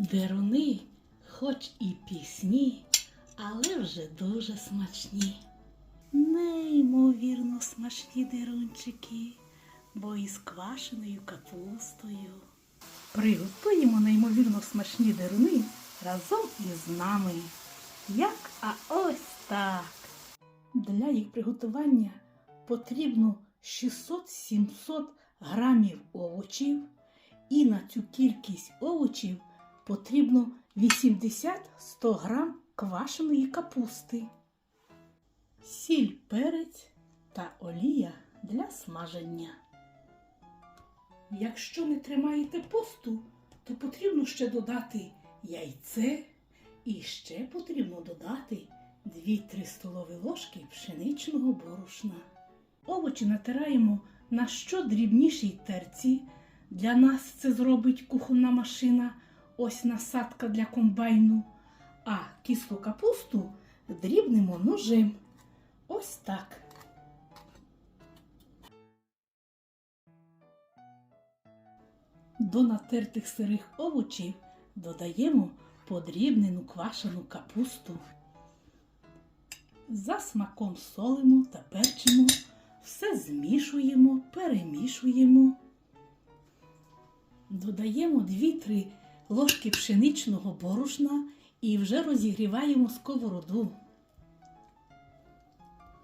Деруни, хоч і пісні, але вже дуже смачні. Неймовірно смачні дерунчики, бо із квашеною капустою. Приготуємо неймовірно смачні деруни разом із нами. Як а ось так. Для їх приготування потрібно 600-700 грамів овочів, і на цю кількість овочів потрібно 80-100 грам квашеної капусти, сіль, перець та олія для смаження. Якщо не тримаєте посту, то потрібно ще додати яйце і ще потрібно додати 2-3 столові ложки пшеничного борошна. Овочі натираємо на що дрібнішій терці. Для нас це зробить кухонна машина, ось насадка для комбайну. А кислу капусту дрібнемо ножем. Ось так. До натертих сирих овочів додаємо подрібнену квашену капусту. За смаком солимо та перчимо, все змішуємо, перемішуємо. Додаємо 2-3 ложки пшеничного борошна і вже розігріваємо сковороду.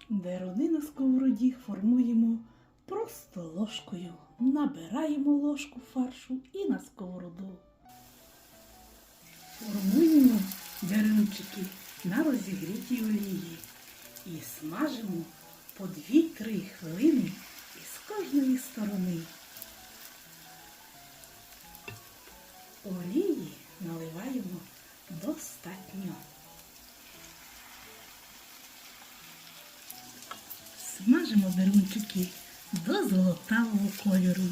Деруни на сковороді формуємо просто ложкою. Набираємо ложку фаршу і на сковороду. Формуємо дерунчики на розігрітій олії і смажимо по 2-3 хвилини Смажимо дерунчики до золотавого кольору.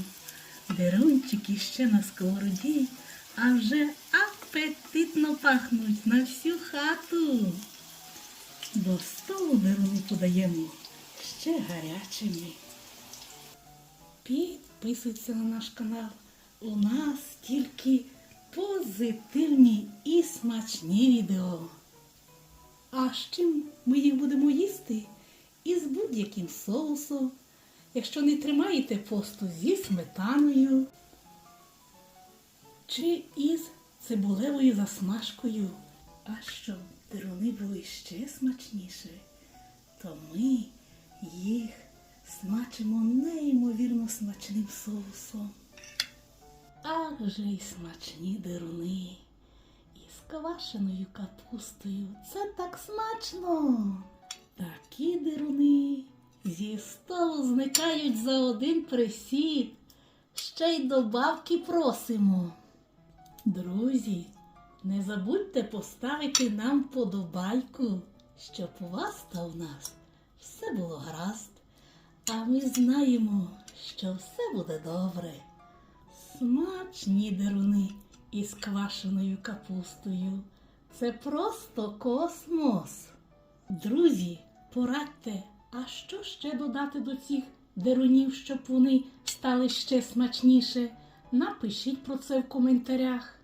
Дерунчики ще на сковороді, а вже апетитно пахнуть на всю хату. До столу деруни подаємо ще гарячими. Підписуйтесь на наш канал. У нас тільки позитивні і смачні відео. А з чим ми їх будемо їсти? Будь-яким соусом. Якщо не тримаєте посту зі сметаною чи із цибулевою засмажкою. А щоб деруни були ще смачніше, то ми їх смачимо неймовірно смачним соусом. Ах же й смачні деруни. Із квашеною капустою. Це так смачно. Такі деруни зі столу зникають за один присід. Ще й добавки просимо. Друзі, не забудьте поставити нам подобайку, щоб у вас та у нас все було гаразд. А ми знаємо, що все буде добре. Смачні деруни із квашеною капустою. Це просто космос. Друзі, порадьте, а що ще додати до цих дерунів, щоб вони стали ще смачніше? Напишіть про це в коментарях.